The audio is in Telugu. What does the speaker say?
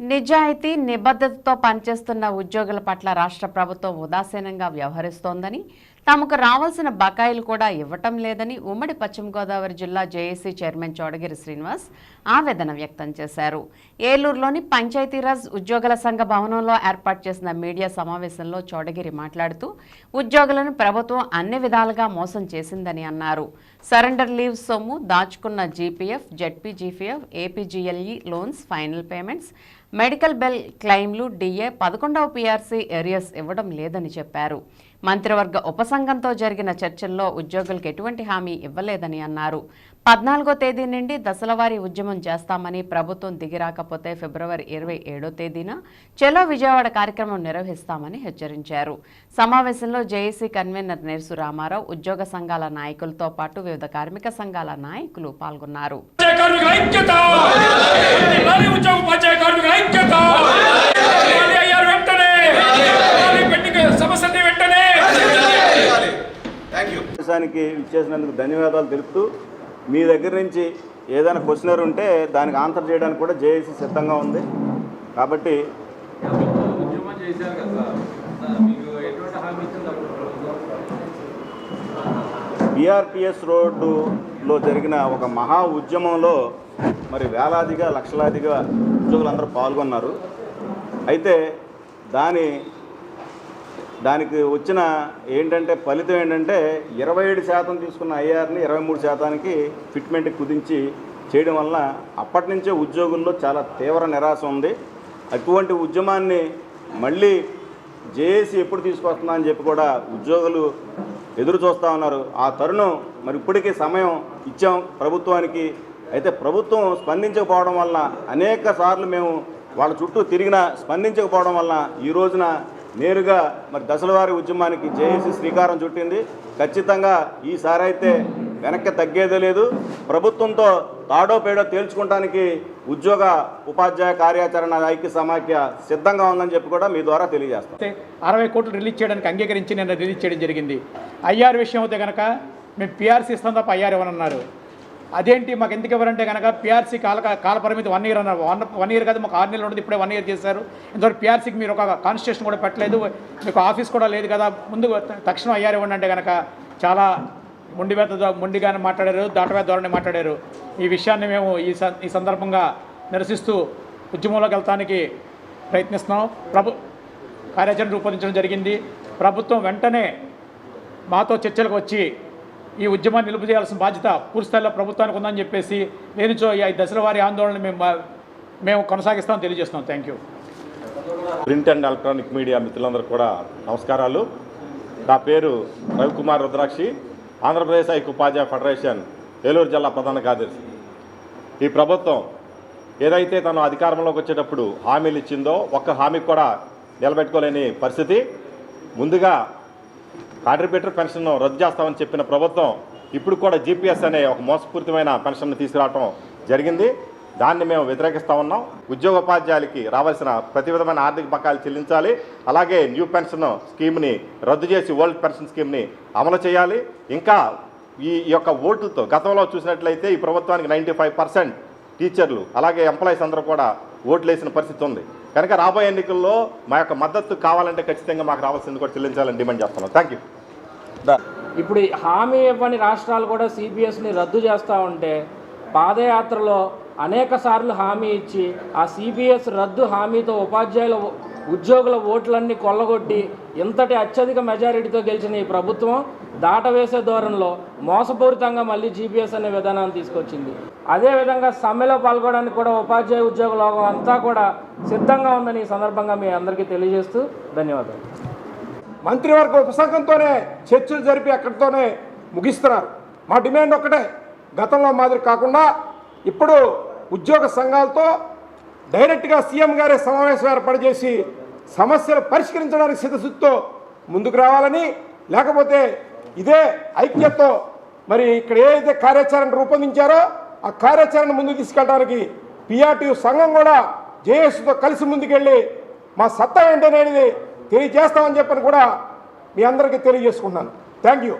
నిజాయితీ నిబద్ధతతో పనిచేస్తున్న ఉద్యోగుల పట్ల రాష్ట్ర ప్రభుత్వం ఉదాసీనంగా వ్యవహరిస్తోందని తమకు రావాల్సిన బకాయిలు కూడా ఇవ్వటం లేదని ఉమ్మడి పశ్చిమ గోదావరి జిల్లా జేఏసీ చైర్మన్ చోడగిరి శ్రీనివాస్ ఆవేదన వ్యక్తం చేశారు. ఏలూరులోని పంచాయతీరాజ్ ఉద్యోగుల సంఘ భవనంలో ఏర్పాటు చేసిన మీడియా సమావేశంలో చోడగిరి మాట్లాడుతూ ఉద్యోగులను ప్రభుత్వం అన్ని విధాలుగా మోసం చేసిందని అన్నారు. సరెండర్ లీవ్ సొమ్ము దాచుకున్న GPF ZPGPF APGLI loans final payments medical bill క్లెయిమ్లు డిఏ పదకొండవ పీఆర్సీ ఏరియస్ ఇవ్వడం లేదని చెప్పారు. మంత్రివర్గ ఉపసంఘంతో జరిగిన చర్చల్లో ఉద్యోగులకు ఎటువంటి హామీ ఇవ్వలేదని అన్నారు. పద్నాలుగో తేదీ నుండి దశలవారీ ఉద్యమం చేస్తామని ప్రభుత్వం దిగిరాకపోతే ఫిబ్రవరి ఇరవై ఏడో తేదీన చెలో విజయవాడ కార్యక్రమం నిర్వహిస్తామని హెచ్చరించారు. సమావేశంలో జేఏసీ కన్వీనర్ నేర్సు రామారావు ఉద్యోగ సంఘాల నాయకులతో పాటు వివిధ కార్మిక సంఘాల నాయకులు పాల్గొన్నారు ఉపాధ్యాయ కార్మికుల ఐక్యత లాలి ఉద్యోగ ఉపాధ్యాయ కార్మికుల ఐక్యత లాలి అయ్యారు వెంటనే లాలి పెండింగ్ సమస్యని వెంటనే సమావేశానికి ఇచ్చేసినందుకు ధన్యవాదాలు తెలుపుతూ మీ దగ్గర నుంచి ఏదైనా క్వశ్చనర్ ఉంటే దానికి ఆన్సర్ చేయడానికి కూడా జేఏసీ సిద్ధంగా ఉంది. కాబట్టి బీఆర్పిఎస్ రోడ్డులో జరిగిన ఒక మహా ఉద్యమంలో మరి వేలాదిగా లక్షలాదిగా ఉద్యోగులందరూ పాల్గొన్నారు. అయితే దాని దానికి వచ్చిన ఏంటంటే ఫలితం ఏంటంటే ఇరవై ఏడు శాతం తీసుకున్న ఐఆర్ని ఇరవై మూడు శాతానికి ఫిట్మెంట్ కుదించి చేయడం వలన అప్పటి నుంచే ఉద్యోగుల్లో చాలా తీవ్ర నిరాశ ఉంది. అటువంటి ఉద్యమాన్ని మళ్ళీ జేఏసీ ఎప్పుడు తీసుకొస్తుందా అని చెప్పి కూడా ఉద్యోగులు ఎదురు చూస్తూ ఉన్నారు. ఆ తరుణం మరి ఇప్పటికీ సమయం ఇచ్చాం ప్రభుత్వానికి. అయితే ప్రభుత్వం స్పందించకపోవడం వలన అనేక సార్లు మేము వాళ్ళ చుట్టూ తిరిగినా స్పందించకపోవడం వలన ఈ రోజున నేరుగా మరి దశలవారి ఉద్యమానికి జేఏసీ శ్రీకారం చుట్టింది. ఖచ్చితంగా ఈసారి అయితే వెనక్కి తగ్గేదే లేదు. ప్రభుత్వంతో తాడో పేడో తేల్చుకోవడానికి ఉద్యోగ ఉపాధ్యాయ కార్యాచరణ ఐక్య సమాఖ్య సిద్ధంగా ఉందని చెప్పి కూడా మీ ద్వారా తెలియజేస్తాం. అరవై కోట్లు రిలీజ్ చేయడానికి అంగీకరించి నిన్న రిలీజ్ చేయడం జరిగింది. ఐఆర్ విషయం అయితే కనుక మేము పిఆర్సీ ఇస్తాం తప్ప ఐఆర్ ఇవ్వనన్నారు. అదేంటి మాకు ఎందుకు ఇవ్వరంటే కనుక పిఆర్సీ కాల కాల పరిమితి వన్ ఇయర్ అన్నారు. వన్ వన్ ఇయర్ కదా మాకు ఆరు నెలలు ఉండదు ఇప్పుడే వన్ ఇయర్ చేశారు. ఇంతవరకు పిఆర్సీకి మీరు ఒక కాన్స్టిట్యూషన్ కూడా పెట్టలేదు. మీకు ఆఫీస్ కూడా లేదు కదా. ముందు తక్షణం అయ్యారు ఇవ్వండి అంటే కనుక చాలా మొండివేత ధో- మొండిగానే మాట్లాడారు దాటవేత ధోరణి మాట్లాడారు. ఈ విషయాన్ని మేము ఈ ఈ సందర్భంగా నిరసిస్తూ ఉద్యమంలోకి వెళ్తానికి ప్రయత్నిస్తున్నాం. ప్రభు కార్యాచరణ రూపొందించడం జరిగింది. ప్రభుత్వం వెంటనే మాతో చర్చలకు వచ్చి ఈ ఉద్యమాన్ని నిలుపు చేయాల్సిన బాధ్యత పూర్తిస్థాయిలో ప్రభుత్వానికి ఉందని చెప్పేసి లేనిచో ఈ దశల వారి ఆందోళన మేము మేము కొనసాగిస్తామని తెలియజేస్తున్నాం. Thank you print and electronic media మిత్రులందరూ కూడా నమస్కారాలు. నా పేరు రవికుమార్ రుద్రాక్షి. ఆంధ్రప్రదేశ్ ఐక్య ఉపాధ్యాయ ఫెడరేషన్ ఏలూరు జిల్లా ప్రధాన కార్యదర్శి. ఈ ప్రభుత్వం ఏదైతే తను అధికారంలోకి వచ్చేటప్పుడు హామీలు ఇచ్చిందో ఒక్క హామీ కూడా నిలబెట్టుకోలేని పరిస్థితి. ముందుగా కాంట్రిబ్యూటర్ పెన్షన్ రద్దు చేస్తామని చెప్పిన ప్రభుత్వం ఇప్పుడు కూడా జీపీఎస్ అనే ఒక మోసపూరితమైన పెన్షన్ తీసుకురావడం జరిగింది. దాన్ని మేము వ్యతిరేకిస్తా ఉన్నాం. ఉద్యోగోపాధ్యాయులకి రావాల్సిన ప్రతి విధమైన ఆర్థిక బకాయిలు చెల్లించాలి. అలాగే న్యూ పెన్షన్ స్కీమ్ని రద్దు చేసి ఓల్డ్ పెన్షన్ స్కీమ్ని అమలు చేయాలి. ఇంకా ఈ యొక్క ఓటుతో గతంలో చూసినట్లయితే ఈ ప్రభుత్వానికి నైంటీ ఫైవ్ పర్సెంట్ టీచర్లు అలాగే ఎంప్లాయీస్ అందరూ కూడా ఓట్లు వేసిన పరిస్థితి ఉంది. కనుక రాబోయే ఎన్నికల్లో మా యొక్క మద్దతు కావాలంటే ఖచ్చితంగా మాకు రావాల్సింది కూడా చెల్లించాలని డిమాండ్ చేస్తున్నాం. థ్యాంక్ యూ ఇప్పుడు ఈ హామీ ఇవ్వని రాష్ట్రాలు కూడా సిబిఎస్ని రద్దు చేస్తూ ఉంటే పాదయాత్రలో అనేక సార్లు హామీ ఇచ్చి ఆ సిబిఎస్ రద్దు హామీతో ఉపాధ్యాయుల ఉద్యోగుల ఓట్లన్నీ కొల్లగొట్టి ఇంతటి అత్యధిక మెజారిటీతో గెలిచిన ఈ ప్రభుత్వం దాటవేసే ధోరణిలో మోసపూరితంగా మళ్ళీ జీపీఎస్ అనే విధానాన్ని తీసుకొచ్చింది. అదేవిధంగా సమ్మెలో పాల్గొనడానికి కూడా ఉపాధ్యాయ ఉద్యోగ లోకం అంతా కూడా సిద్ధంగా ఉందని ఈ సందర్భంగా మీ అందరికీ తెలియజేస్తూ ధన్యవాదాలు. మంత్రివర్గ ఉపసంఘంతోనే చర్చలు జరిపి అక్కడితోనే ముగిస్తున్నారు. మా డిమాండ్ ఒక్కటే గతంలో మాదిరి కాకుండా ఇప్పుడు ఉద్యోగ సంఘాలతో డైరెక్ట్గా సీఎం గారే సమావేశం ఏర్పాటు చేసి సమస్యలు పరిష్కరించడానికి సిద్ధశుద్ధితో ముందుకు రావాలని లేకపోతే ఇదే ఐక్యతతో మరి ఇక్కడ ఏదైతే కార్యాచరణ రూపొందించారో ఆ కార్యాచరణ ముందుకు తీసుకెళ్ళడానికి పిఆర్టీ సంఘం కూడా జేఎస్తో కలిసి ముందుకెళ్ళి మా సత్తా ఏంటనేది తెలియజేస్తామని చెప్పని కూడా మీ అందరికీ తెలియజేసుకున్నాను థ్యాంక్ యూ